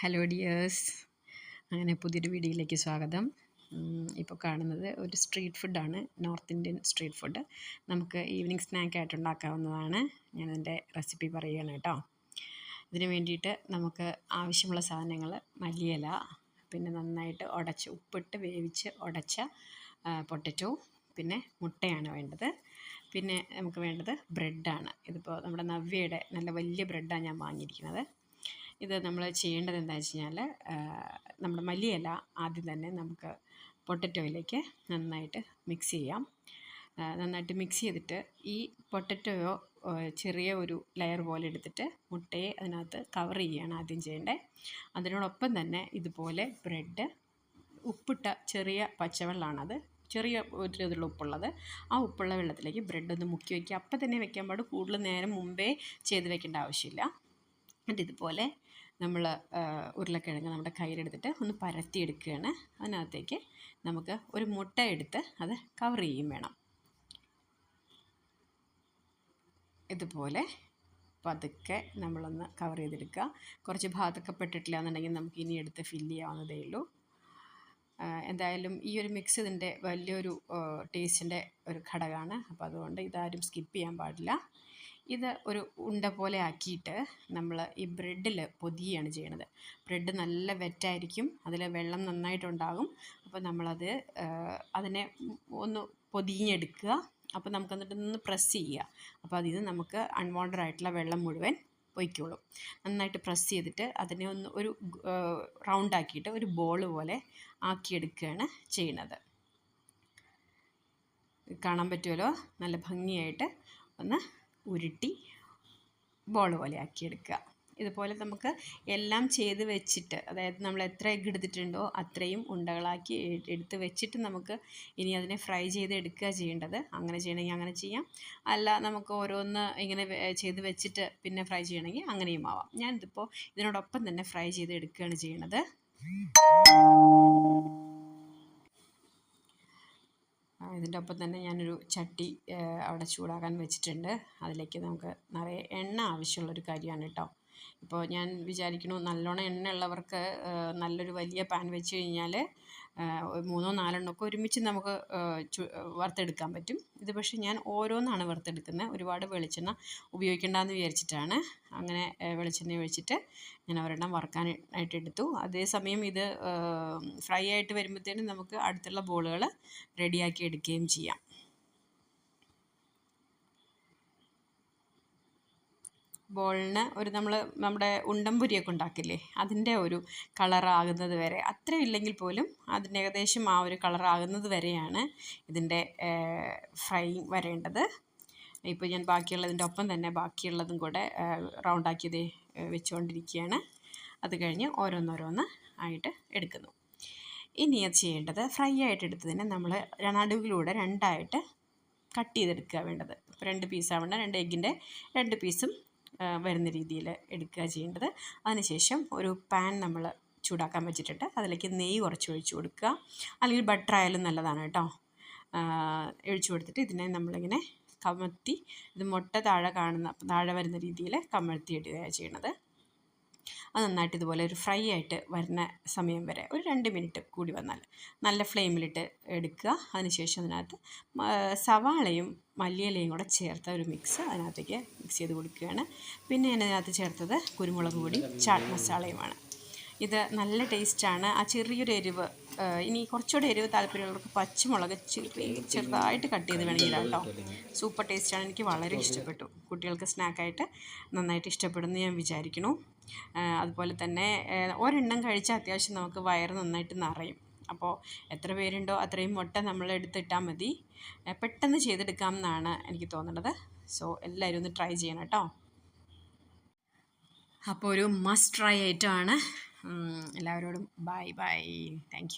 Hello dears അങ്ങനെ പുതിയൊരു വീഡിയോയിലേക്ക് സ്വാഗതം. ഇപ്പോൾ കാണുന്നത് ഒരു സ്ട്രീറ്റ് ഫുഡാണ് നോർത്ത് ഇന്ത്യൻ സ്ട്രീറ്റ് ഫുഡ് നമുക്ക് ഈവനിങ് സ്നാക്കായിട്ട് ഉണ്ടാക്കാവുന്നതാണ്. ഞാനതിന്റെ റെസിപ്പി പറയുകയാണ് കേട്ടോ. ഇതിന് വേണ്ടിയിട്ട് നമുക്ക് ആവശ്യമുള്ള സാധനങ്ങൾ മല്ലിയില പിന്നെ നന്നായിട്ട് ഉടച്ച് ഉപ്പിട്ട് വേവിച്ച് ഉടച്ച പൊട്ടറ്റോ പിന്നെ മുട്ടയാണ് വേണ്ടത്. പിന്നെ നമുക്ക് വേണ്ടത് ബ്രെഡാണ് ഇതിപ്പോൾ നമ്മുടെ നവ്യയുടെ നല്ല വലിയ ബ്രെഡാണ് ഞാൻ വാങ്ങിയിരിക്കുന്നത്. ഇത് നമ്മൾ ചെയ്യേണ്ടത് എന്താണെന്ന് വെച്ച് കഴിഞ്ഞാൽ നമ്മുടെ മല്ലിയില ആദ്യം തന്നെ നമുക്ക് പൊട്ടറ്റോയിലേക്ക് നന്നായിട്ട് മിക്സ് ചെയ്യാം. നന്നായിട്ട് മിക്സ് ചെയ്തിട്ട് ഈ പൊട്ടറ്റോയോ ചെറിയ ഒരു ലെയർ പോലെ എടുത്തിട്ട് മുട്ടയെ അതിനകത്ത് കവർ ചെയ്യുകയാണ് ആദ്യം ചെയ്യേണ്ടത് അതിനോടൊപ്പം തന്നെ ഇതുപോലെ ബ്രെഡ് ഉപ്പിട്ട ചെറിയ പച്ചവെള്ളമാണത് ചെറിയ ഒരു ഇതിലുള്ള ഉപ്പുള്ളത്. ആ ഉപ്പുള്ള വെള്ളത്തിലേക്ക് ബ്രെഡ് ഒന്ന് മുക്കി വയ്ക്കുക അപ്പം തന്നെ വെക്കാൻ പാടും കൂടുതൽ നേരം മുമ്പേ ചെയ്ത് വെക്കേണ്ട ആവശ്യമില്ല. എന്നിട്ട് ഇതുപോലെ നമ്മൾ ഉരുളക്കിഴങ്ങ് നമ്മുടെ കയ്യിലെടുത്തിട്ട് ഒന്ന് പരത്തിയെടുക്കുകയാണ്. അതിനകത്തേക്ക് നമുക്ക് ഒരു മുട്ട എടുത്ത് അത് കവർ ചെയ്യും വേണം. ഇതുപോലെ പതുക്കെ നമ്മളൊന്ന് കവർ ചെയ്തെടുക്കുക. കുറച്ച് ഭാഗത്തൊക്കെ പെട്ടിട്ടില്ല എന്നുണ്ടെങ്കിൽ നമുക്ക് ഇനി എടുത്ത് ഫില്ല് ചെയ്യാവുന്നതേ ഉള്ളൂ. എന്തായാലും ഈ ഒരു മിക്സ് ഇതിന്റെ വലിയൊരു ടേസ്റ്റിന്റെ ഒരു ഘടകമാണ്. അപ്പോൾ അതുകൊണ്ട് ഇതാരും സ്കിപ്പ് ചെയ്യാൻ പാടില്ല. ഇത് ഒരു ഉണ്ട പോലെ ആക്കിയിട്ട് നമ്മൾ ഈ ബ്രെഡിൽ പൊതിയാണ് ചെയ്യണത്. ബ്രെഡ് നല്ല വെറ്റായിരിക്കും അതിൽ വെള്ളം നന്നായിട്ടുണ്ടാകും. അപ്പോൾ നമ്മളത് അതിനെ ഒന്ന് പൊതിഞ്ഞെടുക്കുക. അപ്പോൾ നമുക്ക് എന്നിട്ട് നിന്ന് പ്രസ് ചെയ്യുക. അപ്പോൾ അതിൽ നിന്ന് നമുക്ക് അൺവാണ്ടഡ് ആയിട്ടുള്ള വെള്ളം മുഴുവൻ പൊയ്ക്കോളും നന്നായിട്ട് പ്രസ് ചെയ്തിട്ട് അതിനെ ഒന്ന് ഒരു റൗണ്ട് ആക്കിയിട്ട് ഒരു ബോൾ പോലെ ആക്കിയെടുക്കുകയാണ് ചെയ്യുന്നത്. കാണാൻ പറ്റുമല്ലോ? നല്ല ഭംഗിയായിട്ട് ഒന്ന് ഉരുട്ടി ബോൾ പോലെ ആക്കിയെടുക്കുക. ഇതുപോലെ നമുക്ക് എല്ലാം ചെയ്ത് വെച്ചിട്ട് അതായത് നമ്മൾ എത്ര എഗ്ഗ് എടുത്തിട്ടുണ്ടോ അത്രയും ഉണ്ടകളാക്കി എടുത്ത് വെച്ചിട്ട് നമുക്ക് ഇനി അതിനെ ഫ്രൈ ചെയ്ത് എടുക്കുക ചെയ്യേണ്ടത്. അങ്ങനെ ചെയ്യണമെങ്കിൽ അങ്ങനെ ചെയ്യാം. അല്ല നമുക്ക് ഓരോന്ന് ഇങ്ങനെ ചെയ്ത് വെച്ചിട്ട് പിന്നെ ഫ്രൈ ചെയ്യണമെങ്കിൽ അങ്ങനെയും ആവാം. ഞാനിതിപ്പോൾ ഇതിനോടൊപ്പം തന്നെ ഫ്രൈ ചെയ്ത് എടുക്കുകയാണ് ചെയ്യണത്. ഇതിന്റെ ഒപ്പം തന്നെ ഞാനൊരു ചട്ടി അവിടെ ചൂടാക്കാൻ വെച്ചിട്ടുണ്ട്. അതിലേക്ക് നമുക്ക് നിറയെ എണ്ണ ആവശ്യമുള്ളൊരു കാര്യമാണ് കേട്ടോ. ഇപ്പോൾ ഞാൻ വിചാരിക്കണു നല്ലോണം എണ്ണയുള്ളവർക്ക് നല്ലൊരു വലിയ പാൻ വെച്ച് കഴിഞ്ഞാൽ മൂന്നോ നാലെണ്ണമൊക്കെ ഒരുമിച്ച് നമുക്ക് വറുത്തെടുക്കാൻ പറ്റും. ഇത് പക്ഷേ ഞാൻ ഓരോന്നാണ് വറുത്തെടുക്കുന്നത് ഒരുപാട് വെളിച്ചെണ്ണ ഉപയോഗിക്കേണ്ടെന്ന് വിചാരിച്ചിട്ടാണ്. അങ്ങനെ വെളിച്ചെണ്ണ ഒഴിച്ചിട്ട് ഞാൻ ഒരെണ്ണം വറുക്കാനായിട്ട് എടുത്തു. അതേസമയം ഇത് ഫ്രൈ ആയിട്ട് വരുമ്പോഴത്തേനും നമുക്ക് അടുത്തുള്ള ബോളുകൾ റെഡിയാക്കി എടുക്കുകയും ചെയ്യാം. ബോളിന് ഒരു നമ്മൾ നമ്മുടെ ഉണ്ടംപുരിയൊക്കെ ഉണ്ടാക്കില്ലേ അതിന്റെ ഒരു കളറാകുന്നത് വരെ. അത്രയും ഇല്ലെങ്കിൽ പോലും അതിന് ഏകദേശം ആ ഒരു കളറാകുന്നത് വരെയാണ് ഇതിന്റെ ഫ്രൈയിങ് വരേണ്ടത്. ഇപ്പോൾ ഞാൻ ബാക്കിയുള്ളതിന്റെ ഒപ്പം തന്നെ ബാക്കിയുള്ളതും കൂടെ റൗണ്ടാക്കിയത് വെച്ചുകൊണ്ടിരിക്കുകയാണ് അത് കഴിഞ്ഞ് ഓരോന്നോരോന്ന് ആയിട്ട് എടുക്കുന്നു. ഇനി അത് ചെയ്യേണ്ടത് ഫ്രൈ ആയിട്ട് എടുത്തതിനെ നമ്മൾ നടുവിലൂടെ രണ്ടായിട്ട് കട്ട് ചെയ്തെടുക്കുക വേണ്ടത്. രണ്ട് പീസാവേണ്ട രണ്ട് എഗ്ഗിന്റെ രണ്ട് പീസും വരുന്ന രീതിയിൽ എടുക്കുക ചെയ്യേണ്ടത്. അതിനുശേഷം ഒരു പാൻ നമ്മൾ ചൂടാക്കാൻ വെച്ചിട്ടുണ്ട് അതിലേക്ക് നെയ്യ് കുറച്ച് ഒഴിച്ചു കൊടുക്കുക. അല്ലെങ്കിൽ ബട്ടർ ആയാലും നല്ലതാണ് കേട്ടോ. ഒഴിച്ചു കൊടുത്തിട്ട് ഇതിനെ നമ്മളിങ്ങനെ കമഴ്ത്തി ഇത് മുട്ട താഴെ കാണുന്ന താഴെ വരുന്ന രീതിയിൽ കമഴ്ത്തി ഇടുകയാണ് ചെയ്യണത്. അത് നന്നായിട്ട് ഇതുപോലെ ഒരു ഫ്രൈ ആയിട്ട് വരുന്ന സമയം വരെ ഒരു രണ്ട് മിനിറ്റ് കൂടി വന്നാൽ നല്ല ഫ്ലെയിമിലിട്ട് എടുക്കുക. അതിനുശേഷം അതിനകത്ത് സവാളയും മല്ലിയിലയും കൂടെ ചേർത്ത ഒരു മിക്സ് അതിനകത്തേക്ക് മിക്സ് ചെയ്ത് കൊടുക്കുകയാണ്. പിന്നെ അതിനകത്ത് ചേർത്തത് കുരുമുളക് പൊടി ചാട്ട് മസാലയുമാണ്. ഇത് നല്ല ടേസ്റ്റാണ് ആ ചെറിയൊരു എരിവ് ഇനി കുറച്ചുകൂടെ എരിവ് താല്പര്യമുള്ളവർക്ക് പച്ചമുളക് ചെറുതായിട്ട് കട്ട് ചെയ്ത് വേണമെങ്കിൽ കേട്ടോ. സൂപ്പർ ടേസ്റ്റാണ് എനിക്ക് വളരെ ഇഷ്ടപ്പെട്ടു. കുട്ടികൾക്ക് സ്നാക്കായിട്ട് നന്നായിട്ട് ഇഷ്ടപ്പെടുമെന്ന് ഞാൻ വിചാരിക്കുന്നു. അതുപോലെ തന്നെ ഒരെണ്ണം കഴിച്ചാൽ അത്യാവശ്യം നമുക്ക് വയറ് നന്നായിട്ട് നിറയും. അപ്പോൾ എത്ര പേരുണ്ടോ അത്രയും മുട്ട നമ്മൾ എടുത്തിട്ടാൽ മതി. പെട്ടെന്ന് ചെയ്തെടുക്കാം എന്നാണ് എനിക്ക് തോന്നുന്നത്. സോ എല്ലാവരും ഒന്ന് ട്രൈ ചെയ്യണം കേട്ടോ. അപ്പോൾ ഒരു മസ്റ്റ് ട്രൈ ആയിട്ടാണ് എല്ലാവരോടും ബൈ ബൈ. താങ്ക്